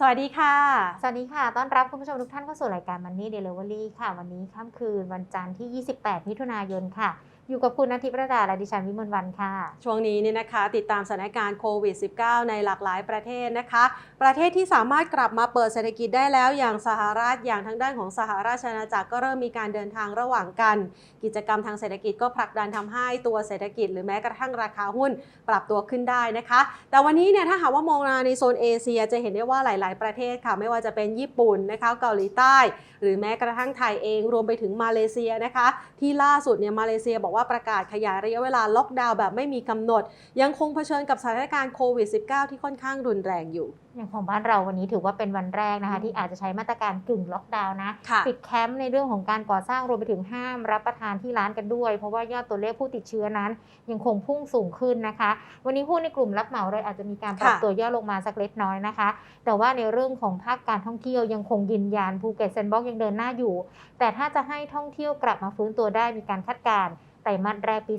สวัสดีค่ะ สวัสดีค่ะ ต้อนรับคุณผู้ชมทุกท่านเข้าสู่รายการ Money Delivery ค่ะ วันนี้ค่ำคืนวันจันทร์ที่ 28 มิถุนายนค่ะ อยู่กับคุณนาทิพย์ระดาและดิฉันวิมลวันค่ะ ช่วงนี้เนี่ยนะคะ ติดตามสถานการณ์โควิด -19 ในหลากหลายประเทศนะคะ ประเทศที่สามารถกลับมาเปิดเศรษฐกิจได้แล้วอย่างสหรัฐอย่างทางด้านของสหราชอาณาจักรก็เริ่มมีการเดินทางระหว่างกัน กิจกรรมทางเศรษฐกิจก็ผลักดันทำให้ตัวเศรษฐกิจ หรือแม้กระทั่งราคาหุ้นปรับตัวขึ้นได้นะคะ แต่วันนี้เนี่ยถ้าหากว่ามองมาในโซนเอเชียจะเห็นได้ว่าหลาย ๆ ประเทศค่ะไม่ว่าจะเป็นญี่ปุ่นนะคะเกาหลีใต้ หรือแม้กระทั่งไทยเองรวมไปถึงมาเลเซียนะคะ ที่ล่าสุดเนี่ยมาเลเซียบอกว่าประกาศขยายระยะเวลาล็อกดาวน์แบบไม่มีกำหนด ยังคงเผชิญกับสถานการณ์โควิด -19 ที่ค่อนข้างรุนแรงอยู่อย่างของบ้านเราวันนี้ถือว่าเป็นวันแรกนะคะที่อาจจะใช้มาตรการกึ่งล็อกดาวน์นะค่ะปิดแคมป์ในเรื่องของการก่อสร้างรวมไปถึงห้ามรับประทานที่ร้านกันด้วย เพราะว่ายอดตัวเลขผู้ติดเชื้อนั้น ยังคงพุ่งสูงขึ้นนะคะ วันนี้หุ้นในกลุ่มรับเหมาเลยอาจจะมีการปรับค่ะตัวย่อลงมาสักเล็กน้อยนะคะ แต่ว่าในเรื่องของภาคการท่องเที่ยวยังคงยืนยันภูเก็ตเซนบ็อกยังเดินหน้าอยู่ แต่ถ้าจะให้ท่องเที่ยวกลับมาฟื้นตัวได้มีการคาดการณ์ ไตรมาสแรกปี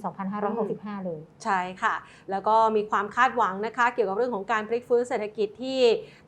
2565 เลย ใช่ค่ะ แล้วก็มีความคาดหวังนะคะ เกี่ยวกับเรื่องของการพลิกฟื้นเศรษฐกิจที่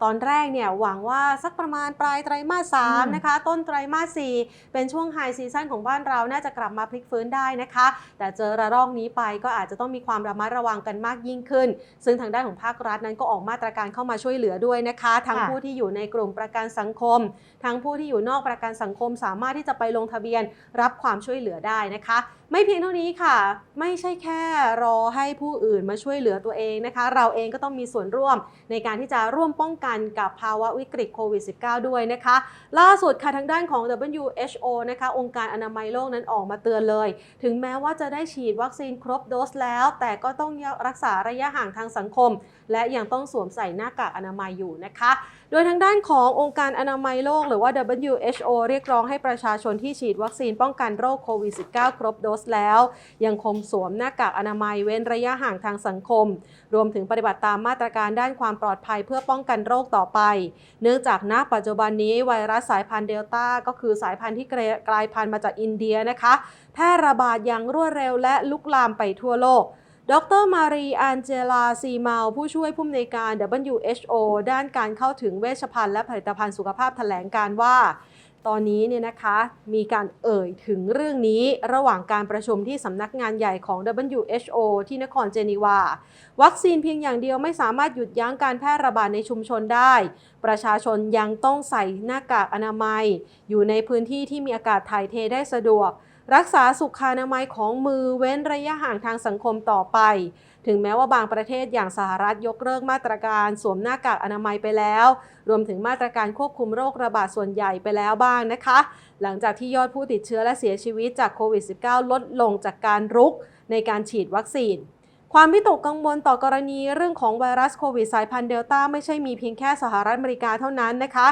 ตอนแรกเนี่ยหวังว่าสักประมาณปลายไตรมาสอืม3นะคะ ต้นไตรมาส4เป็นช่วงไฮซีซั่นของบ้านเราน่าจะกลับมาพลิกฟื้นได้นะคะ แต่เจอระลอกนี้ไปก็อาจจะต้องมีความระมัดระวังกันมากยิ่งขึ้น ซึ่งทางด้านของภาครัฐนั้นก็ออกมาตรการเข้ามาช่วยเหลือด้วยนะคะ ทั้งค่ะผู้ที่อยู่ในกลุ่มประกันสังคม ทั้งผู้ที่อยู่นอกประกันสังคมสามารถที่จะไปลงทะเบียนรับความช่วยเหลือได้นะคะ ไม่เพียงเท่านี้ค่ะ ไม่ใช่แค่รอให้ผู้อื่นมาช่วยเหลือตัวเองนะคะ เราเองก็ต้องมีส่วนร่วมในการที่จะร่วมป้องกันกับภาวะวิกฤตโควิด -19 ด้วยนะคะ ล่าสุดค่ะทางด้านของ WHO นะคะ องค์การอนามัยโลกนั้นออกมาเตือนเลย ถึงแม้ว่าจะได้ฉีดวัคซีนครบโดสแล้ว แต่ก็ต้องรักษาระยะห่างทางสังคมและยังต้องสวมใส่หน้ากากอนามัยอยู่นะคะ โดยทางด้านขององค์การอนามัยโลกหรือว่า WHO เรียกร้องให้ประชาชนที่ฉีดวัคซีนป้องกันโรคโควิด -19 ครบโดสแล้ว ยังคงสวมหน้ากากอนามัยเว้นระยะห่างทางสังคม รวมถึงปฏิบัติตามมาตรการด้านความปลอดภัยเพื่อป้องกันโรคต่อไป เนื่องจากณปัจจุบันนี้ไวรัสสายพันธุ์เดลต้าก็คือสายพันธุ์ที่กลายพันธุ์มาจากอินเดียนะคะ แพร่ระบาดอย่างรวดเร็วและลุกลามไปทั่วโลก ดรมารีอันเจลาซีเมาผู้ช่วยผู้อำนวยการ WHO ด้านการเข้าถึงเวชภัณฑ์และผลิตภัณฑ์สุขภาพแถลงการว่า ตอนนี้เนี่ยนะคะมีการเอ่ยถึงเรื่องนี้ระหว่างการประชุมที่สำนักงานใหญ่ของ WHO ที่นครเจนีวา วัคซีนเพียงอย่างเดียวไม่สามารถหยุดยั้งการแพร่ระบาดในชุมชนได้ ประชาชนยังต้องใส่หน้ากากอนามัย อยู่ในพื้นที่ที่มีอากาศถ่ายเทได้สะดวก รักษาสุขอนามัยของมือเว้นระยะห่างทางสังคมต่อไป ถึงแม้ว่าบางประเทศอย่างสหรัฐยกเลิกมาตรการสวมหน้ากากอนามัยไปแล้ว รวมถึงมาตรการควบคุมโรคระบาดส่วนใหญ่ไปแล้วบ้างนะคะ หลังจากที่ยอดผู้ติดเชื้อและเสียชีวิตจากโควิด -19 ลดลงจากการรุกในการฉีดวัคซีน ความวิตกกังวลต่อกรณีเรื่องของไวรัสโควิดสายพันธุ์เดลต้าไม่ใช่มีเพียงแค่สหรัฐอเมริกาเท่านั้นนะคะ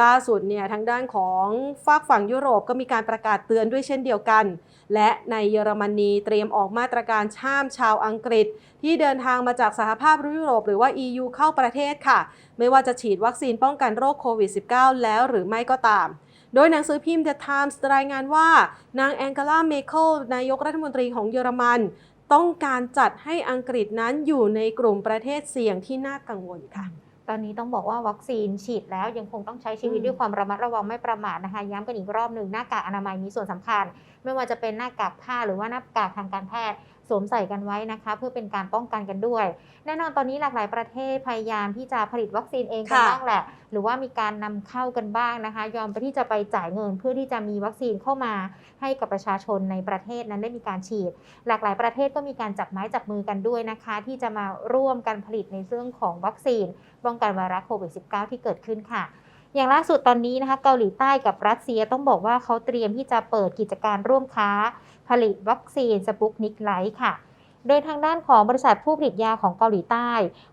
ล่าสุดเนี่ยทางด้านของฝากฝั่งยุโรปก็มีการประกาศเตือนด้วยเช่นเดียวกัน และในเยอรมนีเตรียมออกมาตรการห้ามชาวอังกฤษ ที่เดินทางมาจากสหภาพยุโรปหรือว่า EU เข้าประเทศค่ะ ไม่ว่าจะฉีดวัคซีนป้องกันโรคโควิด -19 แล้วหรือไม่ก็ตามโดยหนังสือพิมพ์ The Times รายงานว่า นางแองเกลา เมเคิลนายกรัฐมนตรีของเยอรมัน ต้องการจัดให้อังกฤษนั้นอยู่ในกลุ่มประเทศเสี่ยงที่น่ากังวลค่ะ ตอนนี้ต้องบอกว่าวัคซีนฉีดแล้วยังคงต้องใช้ชีวิตด้วยความระมัดระวังไม่ประมาทนะคะ ย้ำกันอีกรอบหนึ่งหน้ากากอนามัยมีส่วนสำคัญ ไม่ว่าจะเป็นหน้ากากผ้าหรือว่าหน้ากากทางการแพทย์ สวมใส่กันไว้นะคะ เพื่อเป็นการป้องกันกันด้วย แน่นอนตอนนี้หลากหลายประเทศพยายามที่จะผลิตวัคซีนเองกันค่ะบ้างแหละ หรือว่ามีการนำเข้ากันบ้างนะคะ ยอมไปที่จะไปจ่ายเงินเพื่อที่จะมีวัคซีนเข้ามาให้กับประชาชนในประเทศนั้นได้มีการฉีด หลากหลายประเทศก็มีการจับไม้จับมือกันด้วยนะคะ ที่จะมาร่วมกันผลิตในเรื่องของวัคซีนป้องกันไวรัสโควิด -19 ที่เกิดขึ้นค่ะ อย่างล่าสุดตอนนี้นะคะเกาหลีใต้กับรัสเซียต้องบอกว่าเขาเตรียมที่จะเปิดกิจการร่วมค้า ผลิตวัคซีนสปุกนิกไลท์ค่ะ โดยทางด้านของบริษัทผู้ผลิตยาของเกาหลีใต้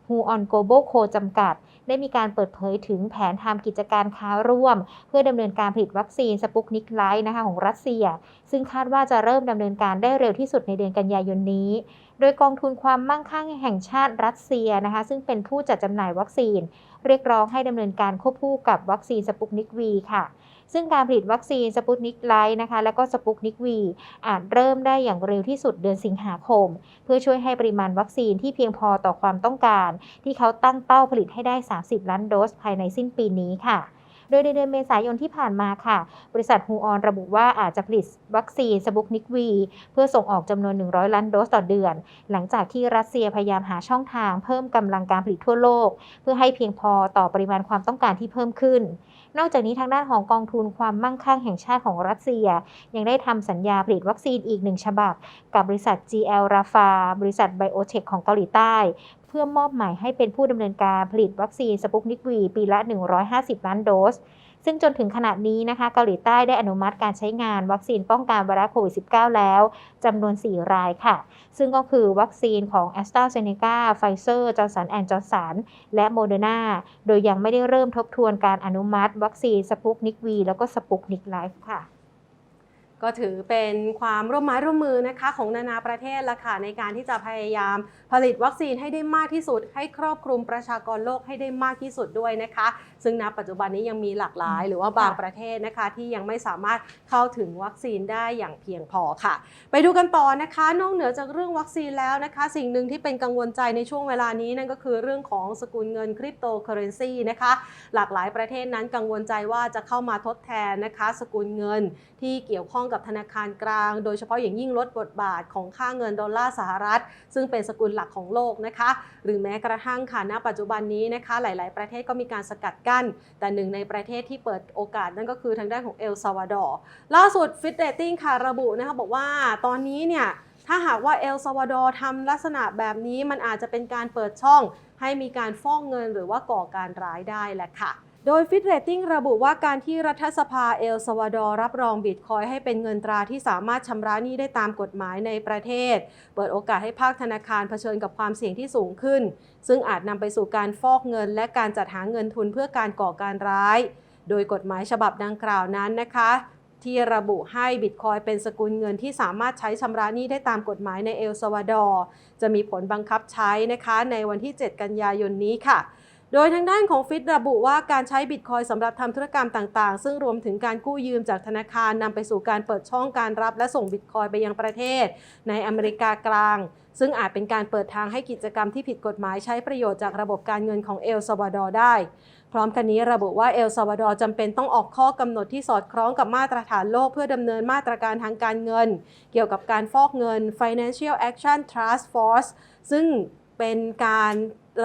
h u o n Global Co จำกัด ได้มีการเปิดเผยถึงแผนทำกิจการค้าร่วม เพื่อดำเนินการผลิตวัคซีนสปุกนิกไลท์นะคะของรัสเซีย ซึ่งคาดว่าจะเริ่มดำเนินการได้เร็วที่สุดในเดือนกันยายนนี้ โดยกองทุนความมั่งคั่งแห่งชาติรัสเซียนะคะซึ่งเป็นผู้จัดจำหน่ายวัคซีน เรียกร้องให้ดำเนินการควบคู่กับวัคซีนสปุกนิกวีค่ะ ซึ่งการผลิตวัคซีนสปุตนิกไลท์นะคะ แล้วก็สปุตนิกวีอาจเริ่มได้อย่างเร็วที่สุดเดือนสิงหาคม เพื่อช่วยให้ปริมาณวัคซีนที่เพียงพอต่อความต้องการ ที่เขาตั้งเป้าผลิตให้ได้ 30 ล้านโดสภายในสิ้นปีนี้ค่ะ โดยในเดือนเมษายนที่ผ่านมาค่ะ บริษัทฮูออนระบุว่าอาจจะผลิตวัคซีนสปุกนิกวี เพื่อส่งออกจำนวน 100 ล้านโดสต่อเดือน หลังจากที่รัสเซียพยายามหาช่องทางเพิ่มกำลังการผลิตทั่วโลก เพื่อให้เพียงพอต่อปริมาณความต้องการที่เพิ่มขึ้น นอกจากนี้ทางด้านของกองทุนความมั่งคั่งแห่งชาติของรัสเซีย ยังได้ทำสัญญาผลิตวัคซีนอีกหนึ่งฉบับ กับบริษัท GL Rafa บริษัทไบโอเทคของเกาหลีใต้ เพื่อมอบหมายให้เป็นผู้ดำเนินการผลิตวัคซีนสปุกนิกวีปีละ 150 ล้านโดส ซึ่งจนถึงขณะนี้นะคะเกาหลีใต้ได้อนุมัติการใช้งานวัคซีนป้องกันไวรัสโควิด -19 แล้วจำนวน 4 รายค่ะ ซึ่งก็คือวัคซีนของ a s t r a z เซ e c a Pfizer Johnson Johnson และ Moderna โดยยังไม่ได้เริ่มทบทวนการอนุมัติ วัคซีนสปุกนิกวีแล้วก็สปุกนิกไลฟ์ค่ะ ก็ถือเป็นความร่วมไม้ร่วมมือนะคะของนานาประเทศละค่ะในการที่จะพยายามผลิตวัคซีนให้ได้มากที่สุด ให้ครอบคลุมประชากรโลกให้ได้มากที่สุดด้วยนะคะ ซึ่งณปัจจุบันนี้ยังมีหลากหลาย หรือว่าบางประเทศนะคะที่ยังไม่สามารถเข้าถึงวัคซีนได้อย่างเพียงพอค่ะ ไปดูกันต่อนะคะ นอกเหนือจากเรื่องวัคซีนแล้วนะคะ สิ่งหนึ่งที่เป็นกังวลใจในช่วงเวลานี้นั่นก็คือเรื่องของสกุลเงินคริปโตเคอเรนซีนะคะ หลากหลายประเทศนั้นกังวลใจว่าจะเข้ามาทดแทนนะคะ สกุลเงินที่เกี่ยวข้องกับธนาคารกลาง โดยเฉพาะอย่างยิ่งลดบทบาทของค่าเงินดอลลาร์สหรัฐ ซึ่งเป็นสกุลหลักของโลกนะคะ หรือแม้กระทั่งค่ะณปัจจุบันนี้นะคะ หลาย ๆ ประเทศก็มีการสกัดกั้น แต่หนึ่งในประเทศที่เปิดโอกาสนั่นก็คือทางด้านของเอลซาวาดอร์ล่าสุดฟิตเรตติ้งค่ะระบุนะคะบอกว่าตอนนี้เนี่ยถ้าหากว่าเอลซาวาดอร์ทำลักษณะแบบนี้มันอาจจะเป็นการเปิดช่องให้มีการฟ้องเงินหรือว่าก่อการร้ายได้แหละค่ะ โดยฟิตเรตติ้งระบุว่าการที่รัฐสภาเอลซาวาดอร์รับรองบิตคอยให้เป็นเงินตราที่สามารถชำระหนี้ได้ตามกฎหมายในประเทศ เปิดโอกาสให้ภาคธนาคารเผชิญกับความเสี่ยงที่สูงขึ้น ซึ่งอาจนำไปสู่การฟอกเงิน และการจัดหาเงินทุนเพื่อการก่อการร้าย โดยกฎหมายฉบับดังกล่าวนั้นนะคะ ที่ระบุให้บิตคอยเป็นสกุลเงินที่สามารถใช้ชำระหนี้ได้ตามกฎหมายในเอลซาวาดอร์จะมีผลบังคับใช้นะคะในวันที่ 7 กันยายนนี้ค่ะ โดยทางด้านของฟิตระบุว่าการใช้บิตคอยสำหรับทำธุรกรรมต่างๆ ซึ่งรวมถึงการกู้ยืมจากธนาคารนำไปสู่การเปิดช่องการรับและส่งบิตคอยไปยังประเทศ ในอเมริกากลาง ซึ่งอาจเป็นการเปิดทางให้กิจกรรมที่ผิดกฎหมายใช้ประโยชน์จากระบบการเงินของเอลซาวาดอร์ได้ พร้อมกันนี้ระบุว่าเอลซาวาดอร์จำเป็นต้องออกข้อกำหนดที่สอดคล้องกับมาตรฐานโลกเพื่อดำเนินมาตรการทางการเงิน เกี่ยวกับการฟอกเงิน Financial Action Task Force ซึ่งเป็นการ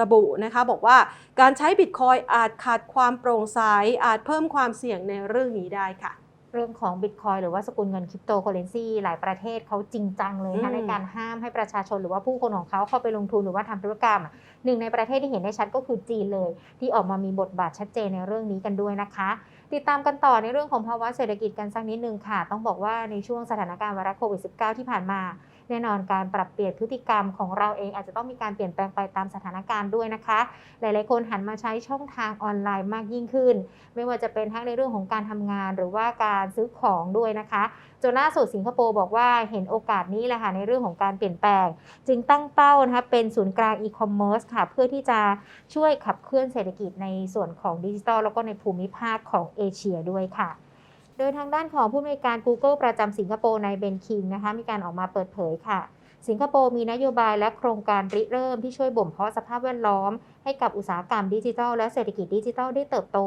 ระบุนะคะบอกว่าการใช้บิตคอยอาจขาดความโปร่งใสอาจเพิ่มความเสี่ยงในเรื่องนี้ได้ค่ะ เรื่องของบิตคอยหรือว่าสกุลเงินคริปโตเคอเรนซีหลายประเทศเขาจริงจังเลยอืค่ะมในการห้ามให้ประชาชนหรือว่าผู้คนของเขาเข้าไปลงทุนหรือว่าทำธุรกรรม หนึ่งในประเทศที่เห็นได้ชัดก็คือจีนเลย ที่ออกมามีบทบาทชัดเจนในเรื่องนี้กันด้วยนะคะติดตามกันต่อในเรื่องของภาวะเศรษฐกิจกันสักนิดนึงค่ะ ต้องบอกว่าในช่วงสถานการณ์ไวรัสโควิด -19 ที่ผ่านมา แน่นอนการปรับเปลี่ยนพฤติกรรมของเราเองอาจจะต้องมีการเปลี่ยนแปลงไปตามสถานการณ์ด้วยนะคะ หลาย ๆ คนหันมาใช้ช่องทางออนไลน์มากยิ่งขึ้น ไม่ว่าจะเป็นทั้งในเรื่องของการทำงาน หรือว่าการซื้อของด้วยนะคะจนล่าสุดสิงคโปร์บอกว่าเห็นโอกาสนี้แหละค่ะในเรื่องของการเปลี่ยนแปลง จึงตั้งเป้านะคะเป็นศูนย์กลางอีคอมเมิร์ซค่ะ เพื่อที่จะช่วยขับเคลื่อนเศรษฐกิจในส่วนของดิจิทัลแล้วก็ในภูมิภาคของเอเชียด้วยค่ะ โดยทางด้านของผู้อำนวยการ Google ประจำสิงคโปร์ในเบนคิงนะคะมีการออกมาเปิดเผยค่ะ สิงคโปร์มีนโยบายและโครงการริเริ่มที่ช่วยบ่มเพาะสภาพแวดล้อม ให้กับอุตสาหกรรมดิจิทัล และเศรษฐกิจดิจิทัลได้เติบโต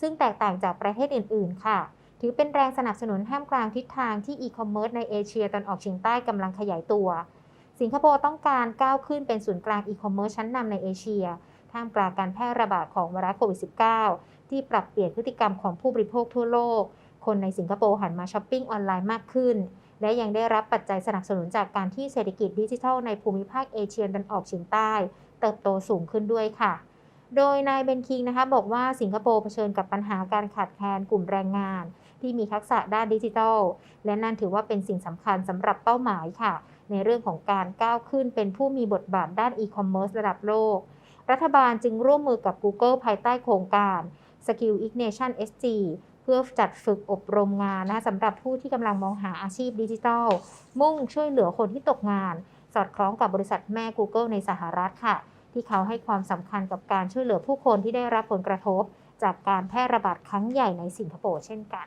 ซึ่งแตกต่างจากประเทศอื่น ๆ ค่ะ ถือเป็นแรงสนับสนุนท่ามกลางทิศทางที่อีคอมเมิร์ซในเอเชียตอนออกเฉียงใต้กำลังขยายตัว สิงคโปร์ต้องการก้าวขึ้นเป็นศูนย์กลางอีคอมเมิร์ซชั้นนำในเอเชียท่ามกลางการแพร่ระบาดของไวรัสโควิด -19 ที่ปรับเปลี่ยนพฤติกรรมของผู้บริโภคทั่วโลก คนในสิงคโปร์หันมาช้อปปิ้งออนไลน์มากขึ้น และยังได้รับปัจจัยสนับสนุนจากการที่เศรษฐกิจดิจิทัลในภูมิภาคเอเชียตะวันออกเฉียงใต้ เติบโตสูงขึ้นด้วยค่ะ โดยนายเบนคิงนะคะบอกว่าสิงคโปร์เผชิญกับปัญหาการขาดแคลนกลุ่มแรงงาน ที่มีทักษะด้านดิจิทัล และนั่นถือว่าเป็นสิ่งสำคัญสำหรับเป้าหมายค่ะ ในเรื่องของการก้าวขึ้นเป็นผู้มีบทบาทด้านอีคอมเมิร์ซระดับโลก รัฐบาลจึงร่วมมือกับ Google ภายใต้โครงการ Skill Ignition SG เพื่อจัดฝึกอบรมงานนะสำหรับผู้ที่กำลังมองหาอาชีพดิจิทัล มุ่งช่วยเหลือคนที่ตกงาน สอดคล้องกับบริษัทแม่ Google ในสหรัฐค่ะ ที่เขาให้ความสำคัญกับการช่วยเหลือผู้คนที่ได้รับผลกระทบ จากการแพร่ระบาดครั้งใหญ่ในสิงคโปร์เช่นกัน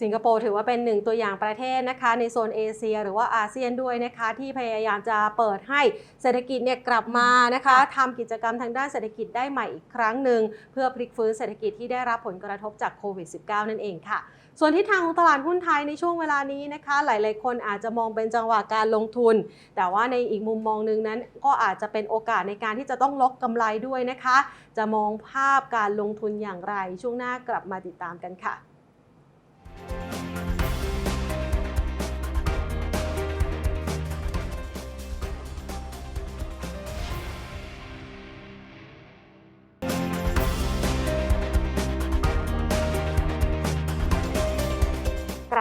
สิงคโปร์ถือว่าเป็นหนึ่งตัวอย่างประเทศนะคะ ในโซนเอเชีย หรือว่าอาเซียนด้วยนะคะ ที่พยายามจะเปิดให้เศรษฐกิจเนี่ยกลับมานะคะทำกิจกรรมทางด้านเศรษฐกิจได้ใหม่อีกครั้งหนึ่งเพื่อพลิกฟื้นเศรษฐกิจที่ได้รับผลกระทบจากโควิด -19 นั่นเองค่ะส่วนทิศทางของตลาดหุ้นไทยในช่วงเวลานี้นะคะ หลาย ๆ คนอาจจะมองเป็นจังหวะการลงทุน แต่ว่าในอีกมุมมองหนึ่งนั้น ก็อาจจะเป็นโอกาสในการที่จะต้องล็อกกำไรด้วยนะคะ จะมองภาพการลงทุนอย่างไรช่วงหน้ากลับมาติดตามกันค่ะ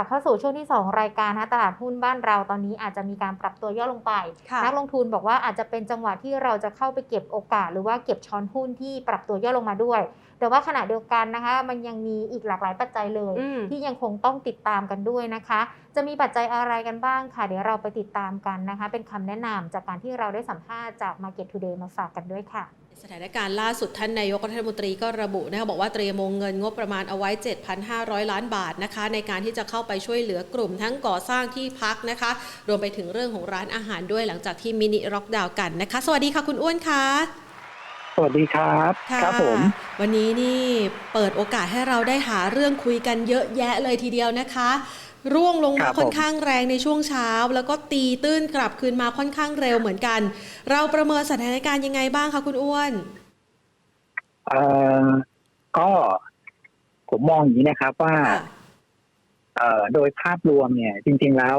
เข้าสู่ช่วงที่ 2 รายการนะตลาดหุ้นบ้านเราตอนนี้อาจจะมีการปรับตัวย่อลงไปค่ะนักลงทุนบอกว่าอาจจะเป็นจังหวะที่เราจะเข้าไปเก็บโอกาส หรือว่าเก็บช้อนหุ้นที่ปรับตัวย่อลงมาด้วย แต่ว่าขณะเดียวกันนะคะ มันยังมีอีกหลากหลายปัจจัยเลยอืมที่ยังคงต้องติดตามกันด้วยนะคะ จะมีปัจจัยอะไรกันบ้างค่ะ เดี๋ยวเราไปติดตามกันนะคะ เป็นคำแนะนำจากการที่เราได้สัมภาษณ์จาก Market Today มาฝากกันด้วยค่ะสถานการณ์ล่าสุดท่านนายกรัฐมนตรีก็ระบุนะคะบอกว่าเตรียมวงเงินงบประมาณเอาไว้ 7,500 ล้านบาทนะคะในการที่จะเข้าไปช่วยเหลือกลุ่มทั้งก่อสร้างที่พักนะคะ รวมไปถึงเรื่องของร้านอาหารด้วยหลังจากที่มินิล็อกดาวน์กันนะคะ สวัสดีค่ะคุณอ้วนค่ะ สวัสดีครับค่ะครับผม วันนี้นี่เปิดโอกาสให้เราได้หาเรื่องคุยกันเยอะแยะเลยทีเดียวนะคะ ร่วงลงคมารับค่อนผมข้างแรงในช่วงเช้า แล้วก็ตีตื้นกลับคืนมาค่อนข้างเร็วเหมือนกัน เราประเมินสถานการณ์ยังไงบ้างคะคุณอ้วนเอ่อก็ผมมองอย่างนี้นะครับว่าค่ะเอ่อโดยภาพรวมเนี่ย จริง ๆแล้ว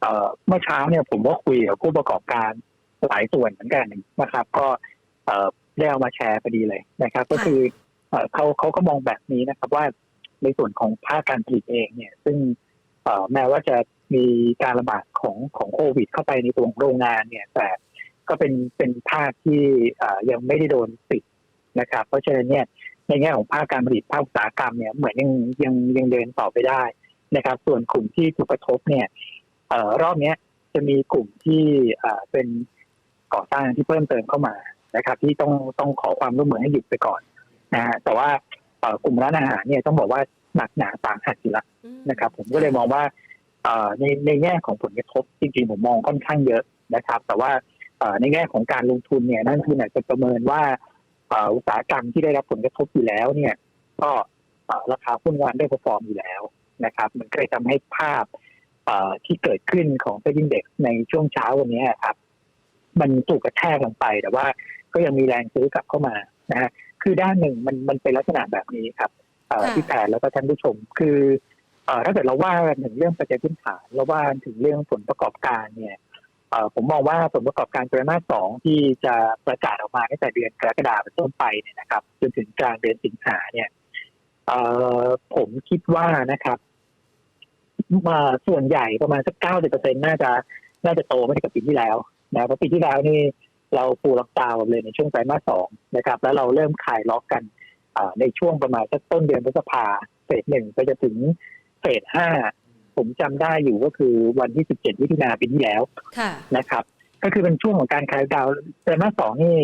เอ่อเมื่อเช้าเนี่ยผมก็คุยกับผู้ประกอบการหลายส่วนเหมือนกันนะครับ ก็ เอ่อ ได้เอามาแชร์พอดีเลยนะครับ ก็คือเอ่อเขาเขาก็มองแบบนี้นะครับว่าในส่วนของภาคการผลิตเองเนี่ย ซึ่งเอ่อแม้ว่าจะมีการระบาดของของโควิด เข้าไปในตัวของโรงงานเนี่ย แต่ก็เป็นเป็นภาคที่เอ่อยังไม่ได้โดนปิดนะครับ เพราะฉะนั้นเนี่ยในแง่ของภาคการผลิตภาคอุตสาหกรรมเนี่ยเหมือนยังยังยังเดินต่อไปได้นะครับ ส่วนกลุ่มที่ถูกกระทบเนี่ยเอ่อรอบเนี้ยจะมีกลุ่มที่เอ่อเป็นก่อสร้างที่เพิ่มเติมเข้ามา นะครับ ที่ต้องต้องขอความร่วมมือให้หยุดไปก่อนนะฮะแต่ว่าเอ่อกลุ่มร้านอาหารเนี่ยต้องบอกว่าหนักหนาต่างหักอยู่ละนะครับ ผมก็เลยมองว่าเอ่อในในแง่ของผลกระทบจริงๆผมมองค่อนข้างเยอะนะครับ แต่ว่าเอ่อในแง่ของการลงทุนเนี่ยนั่นคืออาจจะประเมินว่าเอ่ออุตสาหกรรมที่ได้รับผลกระทบอยู่แล้วเนี่ย ก็เอ่อราคาหุ้นวันได้ p e r ฟอร์มอยู่แล้วนะครับ มันก็เลยทำให้ภาพเอ่อที่เกิดขึ้นของเซ็นดิ้งเด็กในช่วงเช้าวันนี้ครับ มันถูกกระแทกลงไปแต่ว่า ก็ยังมีแรงซื้อกลับเข้ามานะฮะคือด้านหนึ่งมันมันเป็นลักษณะแบบนี้ครับเอ่อค่ะที่แพนแล้วก็ท่านผู้ชม คือเอ่อถ้าเกิดเราว่ากันถึงเรื่องปัจจัยพื้นฐานเราว่ากันถึงเรื่องผลประกอบการเนี่ยเอ่อผมมองว่าผลประกอบการไตรมาสสองที่จะประกาศออกมาตั้งแต่เดือนกรกฎาคมเป็นต้นไปเนี่ยนะครับ จนถึงกลางเดือนสิงหาเนี่ยเอ่อผมคิดว่านะครับมาส่วนใหญ่ประมาณสักเก้าสิบเปอร์เซ็นน่าจะน่าจะโตไม่ใช่กับปีที่แล้วนะเพราะปีที่แล้วนี่ เราฟูลล็อกดาวน์เลยในช่วงไตรมาสสองนะครับ แล้วเราเริ่มคลายล็อกกันอ่าในช่วงประมาณสักต้นเดือนพฤษภาเฟสหนึ่งไปจะถึงเฟสห้าผมจำได้อยู่ก็คือวันที่17มิถุนาปีที่แล้วค่ะนะครับ ก็คือเป็นช่วงของการคลายดาวน์ไตรมาสสองนี่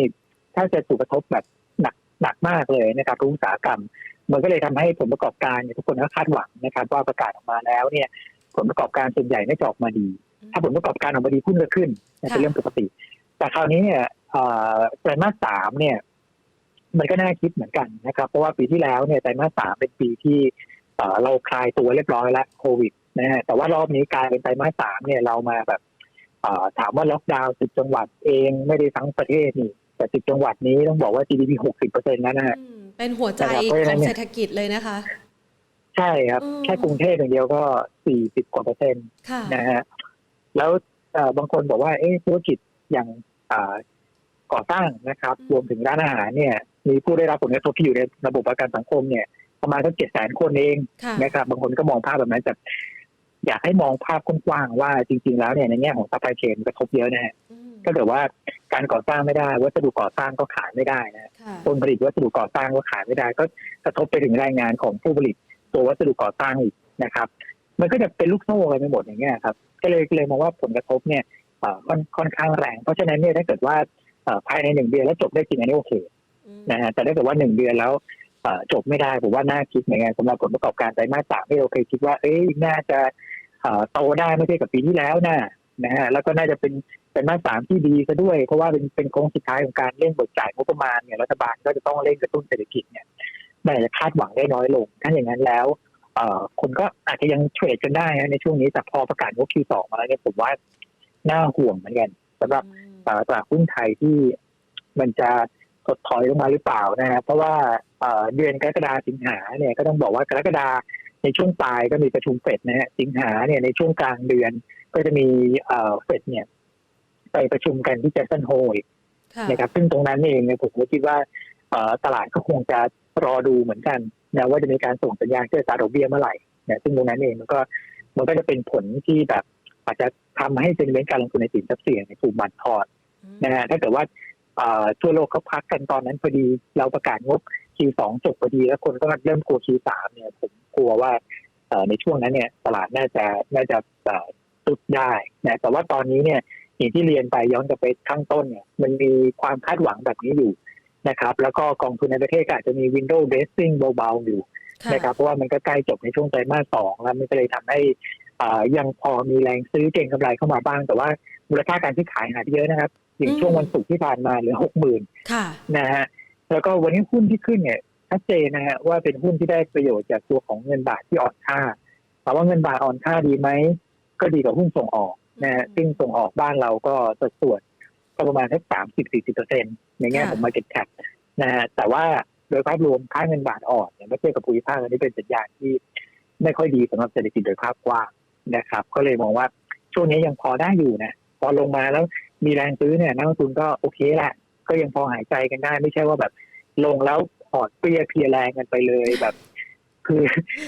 ถ้าจะถูกกระทบแบบหนักหนักมากเลยนะครับทุกอุตสาหกรรม มันก็เลยทำให้ผลประกอบการเนี่ยทุกคนก็คาดหวังนะครับ ว่าประกาศออกมาแล้วเนี่ย ผลประกอบการส่วนใหญ่น่าจะออกมาดี ถ้าผลประกอบการออกมาดีหุ้นก็ขึ้นนะเป็นเรื่องปกติ แต่คราวนี้เนี่ยเอ่อไตรมาสสามเนี่ยมันก็น่าคิดเหมือนกันนะครับ เพราะว่าปีที่แล้วเนี่ยไตรมาสสามเป็นปีที่เอ่อเราคลายตัวเรียบร้อยแล้วโควิดนะฮะแต่ว่ารอบนี้กลายเป็นไตรมาสสามเนี่ยเรามาแบบเอ่อถามว่าล็อกดาวน์สิบจังหวัดเองไม่ได้ทั้งประเทศนี่แต่สิบจังหวัดนี้ต้องบอกว่า GDP หกสิบเปอร์เซ็นต์แล้วนะฮะอืมเป็นหัวใจนะครับเพราะฉะขนั้อนงเนี่ยเศรษฐกิจเลยนะคะ ใช่ครับอืมแค่กรุงเทพอย่างเดียวก็สี่สิบกว่าเปอร์เซ็นต์ค่ะนะฮะแล้วเอ่อบางคนบอกว่าเอ๊ะธุรกิจ อย่างอ่าก่อสร้างนะครับอืมรวมถึงร้านอาหารเนี่ย มีผู้ได้รับผลกระทบที่อยู่ในระบบประกันสังคมเนี่ย ประมาณสักเจ็ดแสนคนเองค่ะนะครับ บางคนก็มองภาพแบบนั้นแต่อยากให้มองภาพกว้างๆว่าจริง ๆ แล้วเนี่ยในแง่ของซัพพลายเชนกระทบเยอะนะฮะอืมถ้าเกิดว่าการก่อสร้างไม่ได้ วัสดุก่อสร้างก็ขายไม่ได้นะค่ะต้นผลิตวัสดุก่อสร้างก็ขายไม่ได้ ก็กระทบไปถึงแรงงานของผู้ผลิตตัววัสดุก่อสร้างอีกนะครับ มันก็จะเป็นลูกโซ่กันไปหมดอย่างเงี้ยครับ ก็เลยเลยมองว่าผลกระทบเนี่ยเอ่อ ค่อนค่อนข้างแรง เพราะฉะนั้นเนี่ยถ้าเกิดว่าเอ่อภายในหนึ่งเดือนแล้วจบได้จริงอันนี้โอเคอืมนะฮะแต่ถ้าเกิดว่าหนึ่งเดือนแล้วเอ่อจบไม่ได้ผมว่าน่าคิดเหมือนกันสำหรับผลประกอบการไตรมาสสามที่เราเคยคิดว่า เอ้ยน่าจะเอ่อโตได้ไม่ใช่กับปีที่แล้วนะนะฮะแล้วก็น่าจะเป็นไตรมาสสามที่ดีซะด้วย เพราะว่าเป็นเป็นโค้งสุดท้ายของการเร่งเบิกจ่ายงบประมาณเนี่ยรัฐบาลก็จะต้องเร่งกระตุ้นเศรษฐกิจเนี่ยน่าจะคาดหวังได้น้อยลง ถ้าอย่างนั้นแล้วเอ่อคนก็อาจจะยังเทรดกันได้นะในช่วงนี้แต่พอประกาศงบ Q2 มาแล้วเนี่ยผมว่า น่าห่วงเหมือนกันสำหรับเอ่อตลาดหุ้นไทยที่มันจะถดถอยลงมาหรือเปล่านะฮะเพราะว่าเอ่อเดือนกรกฎาสิงหาเนี่ยก็ต้องบอกว่ากรกฎาในช่วงปลายก็มีประชุมเฟดนะฮะสิงหาเนี่ยในช่วงกลางเดือนก็จะมีเอ่อเฟดเนี่ย ไปประชุมกันที่แจ็คสันโฮลค่ะนะครับ ซึ่งตรงนั้นเองเนี่ยผมก็คิดว่าเอ่อตลาดก็คงจะรอดูเหมือนกันนะว่าจะมีการส่งสัญญาณที่จะจ่ายดอกเบี้ยเมื่อไหร่นะซึ่งตรงนั้นเองมันก็มันก็จะเป็นผลที่แบบ อาจจะทำให้เซนเมนต์การลงทุนในสินทรัพย์เสี่ยงเนี่ยถูกบั่นทอนนะฮะถ้าเกิดว่าเอ่อทั่วโลกเขาพักกันตอนนั้นพอดีเราประกาศงบ Q2 จบพอดีแล้วคนก็เริ่มกลัว Q3 เนี่ยผมกลัวว่าเอ่อในช่วงนั้นเนี่ยตลาดน่าจะน่าจะเอ่อตุดได้นะแต่ว่าตอนนี้เนี่ยอย่างที่เรียนไปย้อนกลับไปข้างต้นเนี่ยมันมีความคาดหวังแบบนี้อยู่นะครับแล้วก็กองทุนในประเทศก็อาจจะมี window dressing เบาๆอยู่ค่ะนะครับเพราะว่ามันก็ใกล้จบในช่วงไตรมาสสองแล้วมันก็เลยทำให้อ่า ยังพอมีแรงซื้อเก่งกำไรเข้ามาบ้าง แต่ว่ามูลค่าการซื้อขายหายไปเยอะนะครับอย่างช่วงวันศุกร์ที่ผ่านมาเหลือหกหมื่นค่ะนะฮะแล้วก็วันนี้หุ้นที่ขึ้นเนี่ยชัดเจนนะฮะว่าเป็นหุ้นที่ได้ประโยชน์จากตัวของเงินบาทที่อ่อนค่าถามว่าเงินบาทอ่อนค่าดีไหมก็ดีกว่าหุ้นส่งออกนะฮะอืมซึ่งส่งออกบ้านเราก็สัดส่วนก็ประมาณสักสามสิบสี่สิบเปอร์เซ็นต์ในแง่ของ market cap นะฮะแต่ว่าโดยภาพรวมค่าเงินบาทอ่อนเนี่ยเมื่อเทียบกับภูมิภาคอันนี้เป็นสัญญาณที่ไม่ค่อยดีสำหรับเศรษฐกิจโดยภาพกว้าง นะครับ ก็เลยมองว่าช่วงนี้ยังพอได้อยู่นะพอลงมาแล้วมีแรงซื้อเนี่ยนักลงทุนก็โอเคแหละก็ยังพอหายใจกันได้ ไม่ใช่ว่าแบบลงแล้วพอร์ตเปรี้ยเพลียแรงกันไปเลยแบบ คือ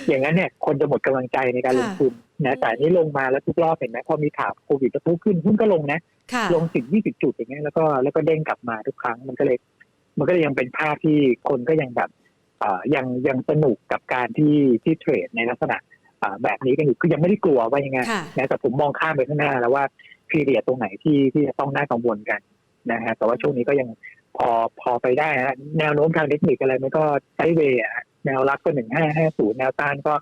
อย่างนั้นเนี่ย คนจะหมดกำลังใจในการลงทุนนะแต่อันนี้ลงมาแล้วทุกรอบเห็นไหมพอมีข่าวโควิดกระทุขึ้นหุ้นก็ลงนะค่ะลงสิบยี่สิบจุดอย่างเงี้ยแล้วก็แล้วก็เด้งกลับมาทุกครั้งมันก็เลย มันก็เลยยังเป็นภาพที่คนก็ยังแบบอ่ายังยังสนุกกับการที่ที่เทรดในลักษณะอ่า แบบนี้กันอยู่คือยังไม่ได้กลัวว่ายังไงค่ะนะแต่ผมมองข้ามไปข้างหน้าแล้วว่าพีเรียดตรงไหนที่ที่จะต้องน่ากังวลกันนะฮะแต่ว่าช่วงนี้ก็ยังพอพอไปได้ฮะแนวโน้มทางเทคนิคอะไรมันก็ไซด์เวย์อะแนวรับก็หนึ่งห้าห้าศูนย์แนวต้านก็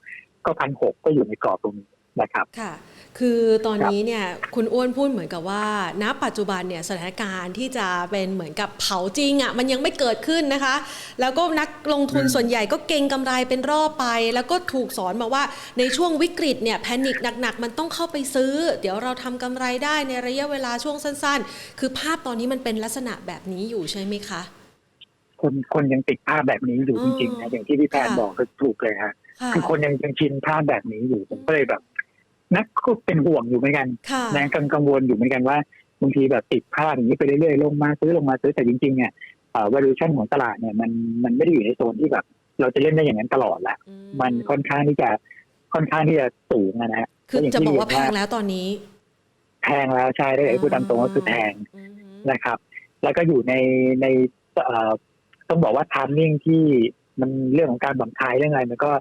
ก็พันหกก็อยู่ในกรอบตรงนี้นะครับค่ะ คือตอนนี้เนี่ยคุณอ้วนพูดเหมือนกับว่า ณ ปัจจุบันเนี่ยสถานการณ์ที่จะเป็นเหมือนกับเผาจริงอะ่ะมันยังไม่เกิดขึ้นนะคะ แล้วก็นักลงทุนอืมส่วนใหญ่ก็เก่งกำไรเป็นรอบไป แล้วก็ถูกสอนมาว่าในช่วงวิกฤตเนี่ยแพนิคหนักๆ มันต้องเข้าไปซื้อ เดี๋ยวเราทำกำไรได้ในระยะเวลาช่วงสั้น ๆ คือภาพตอนนี้มันเป็นลักษณะแบบนี้อยู่ใช่ไหมคะคนคนยังติดภาพแบบนี้อยู่อืจมริงๆนะอย่างที่พี่แพนค่ะบอกก็ถูกเลยฮะค่ะคือคนยังยังชินภาพแบบนี้อยู่ผมก็เลยแบบ นักก็เป็นห่วงอยู่เหมือนกันค่ะนะกังกังวลอยู่เหมือนกันว่าบางทีแบบติดภาพอย่างนี้ไปเรื่อยๆลงมาซื้อลงมาซื้อแต่จริงๆเนี่ยเอ่อ valuation ของตลาดเนี่ยมันมันไม่ได้อยู่ในโซนที่แบบ เราจะเล่นได้อย่างนั้นตลอดละอืมันค่อนข้างที่จะค่อนข้างที่จะสูงอะนะฮะคือจะบอกว่าแพย่งที่เรียนแล้วตอนนี้ แพงแล้วใช่ได้เลยพูดตามตรงก็คือแพงอืมนะครับ แล้วก็อยู่ในในเอ่อต้องบอกว่าทามมิ่งที่มันเรื่องของการบังคายเรื่องอะไรมันก็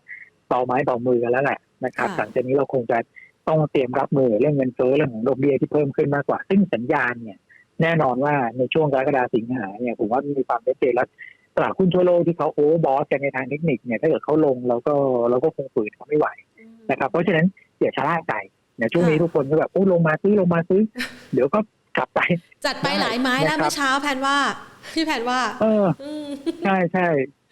ต่อไม้ต่อมือกันแล้วแหละนะครับค่ะหลังจากนี้เราคงจะ ต้องเตรียมรับมือเรื่องเงินเฟ้อเรื่องของดอกเบี้ยที่เพิ่มขึ้นมากกว่า ซึ่งสัญญาณเนี่ย แน่นอนว่าในช่วงกรกฎาสิงหาเนี่ยผมว่ามีความชัดเจนแล้วตลาดหุ้นทั่วโลกที่เขาโอ้บอสกันในทางเทคนิคเนี่ยถ้าเกิดเขาลงเราก็เราก็คงฝืนเขาไม่ไหวนะครับ เพราะฉะนั้นอย่าชะล่าใจเนี่ยช่วงนี้ค่ะทุกคนก็แบบโอ้ลงมาซื้อลงมาซื้อ เดี๋ยวก็กลับไป จัดไปหลายไม้แล้วนะครับเมื่อเช้าแพนว่าพี่แพนว่า เอออืมใช่ใช่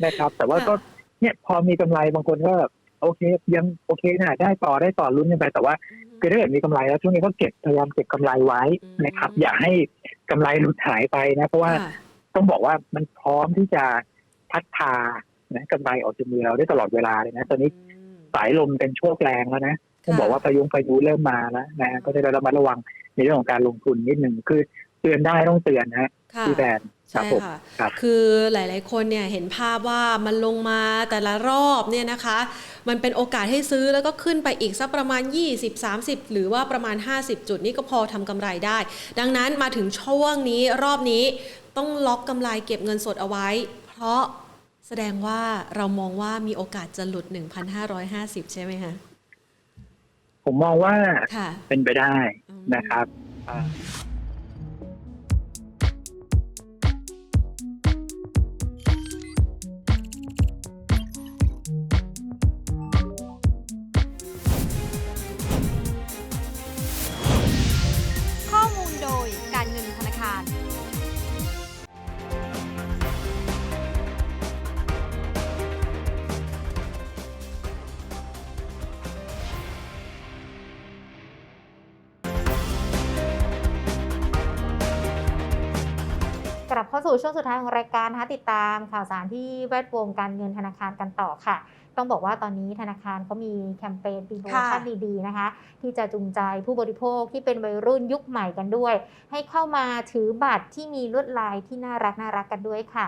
นะครับ แต่ว่าค่ะก็เนี่ยพอมีกำไรบางคนก็แบบ โอเค ยังโอเคนะได้ต่อได้ต่อลุ้นกันไปแต่ว่าคือถ้าเกิดมีกำไรแล้วช่วงนี้ก็เก็บพยายามเก็บกำไรไว้นะครับ อย่าให้กำไรหลุดหายไปนะ เพราะว่าค่ะต้องบอกว่ามันพร้อมที่จะพัดพานะกำไรออกจากมือเราได้ตลอดเวลาเลยนะตอนนี้สายลมเป็นโชคแรงแล้วนะต้องบอกว่าพายุพายุเริ่มมาแล้วนะก็จะได้ระมัดระวังในเรื่องของการลงทุนนิดหนึ่งคือเตือนได้ต้องเตือนนะฮะค่ะพี่แบนครั ใช่บผมค่ะครับคือหลายๆคนเนี่ยเห็นภาพว่ามันลงมาแต่ละรอบเนี่ยนะคะ มันเป็นโอกาสให้ซื้อแล้วก็ขึ้นไปอีกสักประมาณ 20-30 หรือว่าประมาณ 50 จุดนี่ก็พอทำกำไรได้ ดังนั้นมาถึงช่วงนี้รอบนี้ต้องล็อกกำไรเก็บเงินสดเอาไว้ เพราะแสดงว่าเรามองว่ามีโอกาสจะหลุด 1,550 ใช่ไหมคะ ผมมองว่าค่ะเป็นไปได้อืมนะครับ สู่ช่วงสุดท้ายของรายการนะคะติดตามข่าวสารที่แวดวงการเงินธนาคารกันต่อค่ะ ต้องบอกว่าตอนนี้ธนาคารเขามีแคมเปญปีโปรโมชั่นดีๆนะคะ ที่จะจูงใจผู้บริโภคที่เป็นวัยรุ่นยุคใหม่กันด้วย ให้เข้ามาถือบัตรที่มีลวดลายที่น่ารักน่ารักกันด้วยค่ะ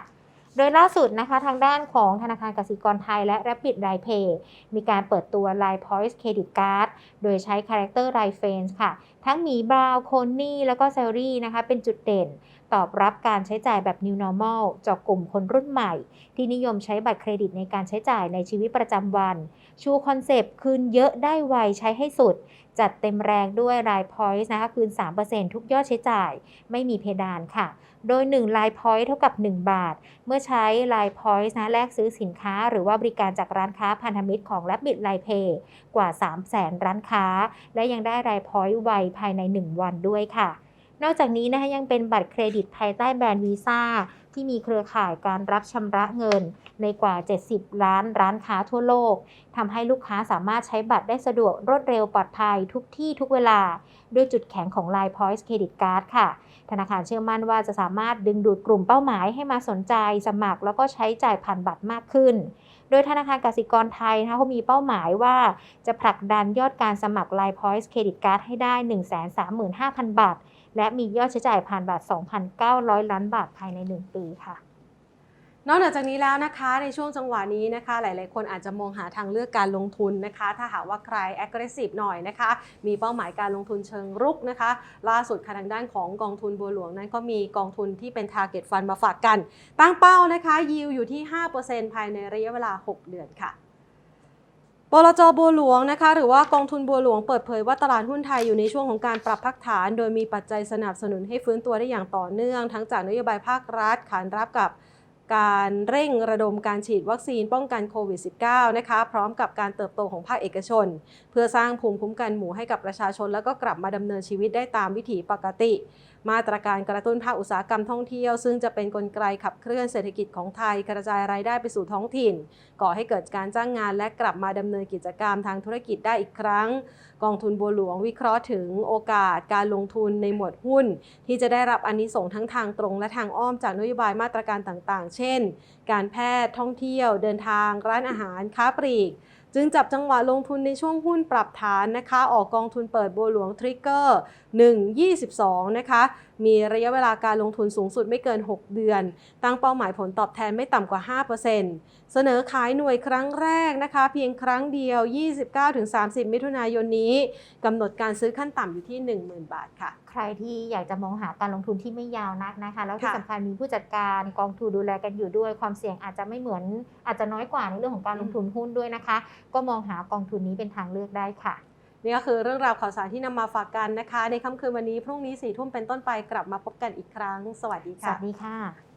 โดยล่าสุดนะคะทางด้านของธนาคารกสิกรไทยและ Rapid r i p a y มีการเปิดตัว Line Points Credit Card โดยใช้คาแรคเตอร์ Line Friends ค่ะ ทั้งหมีบราวน์โคนี่แล้วก็เซลลี่นะคะเป็นจุดเด่น ตอบรับการใช้จ่ายแบบ New Normal เจาะกลุ่มคนรุ่นใหม่ ที่นิยมใช้บัตรเครดิตในการใช้จ่ายในชีวิตประจำวัน ชูคอนเซปต์คืนเยอะได้ไวใช้ให้สุด จัดเต็มแรงด้วย Line Points นะคะคืน 3%ทุกยอดใช้จ่าย ไม่มีเพดานค่ะ โดย1 Line Point เท่ากับ 1 บาท เมื่อใช้ Line Points นะแลกซื้อสินค้า หรือว่าบริการจากร้านค้าพันธมิตรของ Rapid Line Pay กว่า 3 0 0แสนร้านค้า และยังได้ Line Point ไวภายใน 1 วันด้วยค่ะ นอกจากนี้นะคะยังเป็นบัตรเครดิตภายใต้แบรนด์วีซ่าที่มีเครือข่ายการรับชำระเงิน ในกว่า 70 ล้านร้านค้าทั่วโลกทำให้ลูกค้าสามารถใช้บัตรได้สะดวกรวดเร็วปลอดภัยทุกที่ทุกเวลา ด้วยจุดแข็งของ Line Points Credit Card ค่ะ ธนาคารเชื่อมั่นว่าจะสามารถดึงดูดกลุ่มเป้าหมายให้มาสนใจสมัครแล้วก็ใช้จ่ายผ่านบัตรมากขึ้น โดยธนาคารกสิกรไทยนะคะเขามีเป้าหมายว่าจะผลักดันยอดการสมัคร Line Points Credit Card ให้ได้ 135,000 บาท และมียอดใช้จ่ายผ่านบัตร 2,900 ล้านบาทภายใน 1 ปีค่ะ นอกจากนี้แล้วนะคะในช่วงจังหวะนี้นะคะ หลาย ๆ คนอาจจะมองหาทางเลือกการลงทุนนะคะ ถ้าหากว่าใคร aggressive หน่อยนะคะ มีเป้าหมายการลงทุนเชิงรุกนะคะ ล่าสุดค่ะทางด้านของกองทุนบัวหลวงนั้นก็มีกองทุนที่เป็น target fund มาฝากกัน ตั้งเป้านะคะยิวอยู่ที่ 5%ภายในระยะเวลา 6 เดือนค่ะ บลจบัวหลวงนะคะหรือว่ากองทุนบัวหลวงเปิดเผยว่าตลาดหุ้นไทยอยู่ในช่วงของการปรับพักฐาน โดยมีปัจจัยสนับสนุนให้ฟื้นตัวได้อย่างต่อเนื่อง ทั้งจากนโยบายภาครัฐขานรับกับการเร่งระดมการฉีดวัคซีนป้องกันโควิด -19 นะคะพร้อมกับการเติบโตของภาคเอกชน เพื่อสร้างภูมิคุ้มกันหมู่ให้กับประชาชน แล้วก็กลับมาดำเนินชีวิตได้ตามวิถีปกติ มาตรการกระตุ้นภาคอุตสาหกรรมท่องเที่ยว ซึ่งจะเป็นนกลไกขับเคลื่อนเศรษฐกิจของไทยกระจายรายได้ไปสู่ท้องถิ่น ก่อให้เกิดการจ้างงานและกลับมาดำเนินกิจกรรมทางธุรกิจได้อีกครั้ง กองทุนบัวหลวงวิเคราะห์ถึงโอกาสการลงทุนในหมวดหุ้น ที่จะได้รับอนนิสงส์ทั้งทางตรงและทางอ้อมจากนโยบายมาตรการต่างๆ เช่น การแพทย์ท่องเที่ยว เดินทาง ร้านอาหารค้าปลีกจึงจับจังหวะลงทุนในช่วงหุ้นปรับฐานนะคะ ออกกองทุนเปิดบัวหลวงทริกเกอร์ 1 22 นะคะ มีระยะเวลาการลงทุนสูงสุดไม่เกิน 6 เดือน ตั้งเป้าหมายผลตอบแทนไม่ต่ำกว่า 5%เสนอขายหน่วยครั้งแรกนะคะ เพียงครั้งเดียว 29-30 มิถุนายนนี้กำหนดการซื้อขั้นต่ำอยู่ที่ 10,000 บาทค่ะ ใครที่อยากจะมองหาการลงทุนที่ไม่ยาวนักนะคะ แล้วที่ค่ะสำคัญมีผู้จัดการกองทุนดูแลกันอยู่ด้วย ความเสี่ยงอาจจะไม่เหมือนอาจจะน้อยกว่าในเรื่องของการลงทุนหุ้นด้วยนะคะ ก็มองหากองทุนนี้เป็นทางเลือกได้ค่ะ นี่ก็คือเรื่องราวข่าวสารที่นำมาฝากกันนะคะ ในค่ำคืนวันนี้พรุ่งนี้สี่ทุ่มเป็นต้นไปกลับมาพบกันอีกครั้ง สวัสดีค่ะ สวัสดีค่ะ